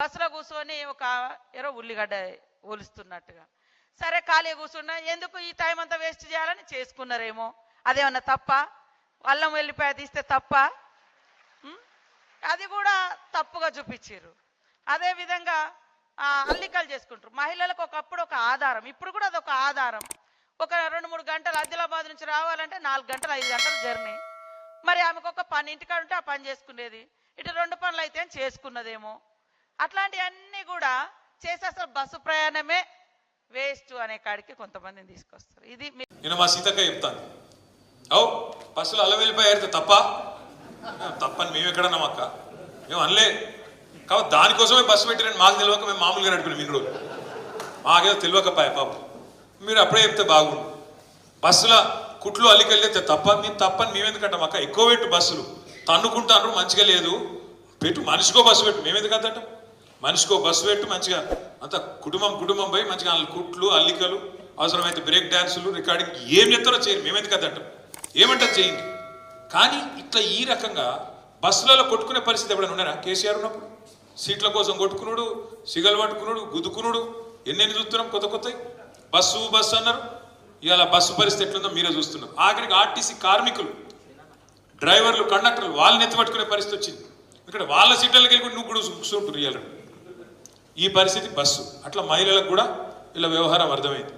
బస్సులో కూర్చొని ఒక ఏరో ఉల్లిగడ్డ ఒలుస్తున్నట్టుగా. సరే ఖాళీ కూర్చున్నా ఎందుకు ఈ టైం అంతా వేస్ట్ చేయాలని చేసుకున్నారేమో? అదేమన్నా తప్ప? అల్లం వెళ్ళిపోయి తీస్తే తప్ప? అది కూడా తప్పుగా చూపించారు. అదేవిధంగా ఆ, అల్లికలు చేసుకుంటారు. మహిళలకు ఒకప్పుడు ఒక ఆధారం ఇప్పుడు కూడా అదొక ఆధారం. ఒక రెండు మూడు గంటలు ఆదిలాబాద్ నుంచి రావాలంటే నాలుగు గంటలు ఐదు గంటల జర్నీ. మరి ఆమెకు ఒక పని ఇంటికాడ ఉంటే ఆ పని చేసుకునేది. ఇటు రెండు పనులు అయితే చేసుకున్నదేమో. అట్లాంటివన్నీ కూడా చేసి అసలు బస్సు ప్రయాణమే వేస్ట్ అనే కాడికి కొంతమందిని తీసుకొస్తారు. ఇది నేను మా సీతక్క చెప్తాను. అవు బస్సులు అలా వెళ్ళిపోయారు తప్ప? తప్పని మేము ఎక్కడన్నాం అక్క? మేము అనలే. కాబట్టి దానికోసమే బస్సు పెట్టిరని మాకు తెలియక మేము మామూలుగా నడుపుకున్నాం ఇన్ని రోజులు మాకేదో తెలియక పాపం. మీరు అప్పుడే చెప్తే బాగుండు. బస్సుల కుట్లు అల్లికెళ్ళితే తప్ప మేము తప్పని మేము ఎందుకంటాం అక్క? ఎక్కువ పెట్టు బస్సులు. తన్నుకుంటాను మంచిగా లేదు. పెట్టు మనిషికో బస్సు పెట్టు. మేమెందుకు అంతటం? మనిషికో బస్సు పెట్టు మంచిగా అంత కుటుంబం కుటుంబం పోయి మంచిగా కుట్లు అల్లికలు అవసరమైతే బ్రేక్ డాన్సులు రికార్డింగ్ ఏం చెప్తారో చేయరు మేము ఎందుకు ఏమంటారు చేయండి. కానీ ఇట్లా ఈ రకంగా బస్సులలో కొట్టుకునే పరిస్థితి ఎప్పుడైనా ఉన్నారా? కేసీఆర్ ఉన్నప్పుడు? సీట్ల కోసం కొట్టుకునుడు సిగలు పట్టుకునుడు గుద్దుకునుడు ఎన్నెన్ని చూస్తున్నాం? కొత్త కొత్త బస్సు బస్సు అన్నారు. ఇవాళ బస్సు పరిస్థితి ఎట్లుందో మీరే చూస్తున్నారు. ఆఖరికి ఆర్టీసీ కార్మికులు డ్రైవర్లు కండక్టర్లు వాళ్ళని ఎత్తుపట్టుకునే పరిస్థితి వచ్చింది. ఇక్కడ వాళ్ళ సీట్లకి వెళ్ళి నువ్వు కూడా కూర్చుంటారు ఇవాళ ఈ పరిస్థితి బస్సు. అట్లా మహిళలకు కూడా ఇలా వ్యవహారం అర్థమైంది.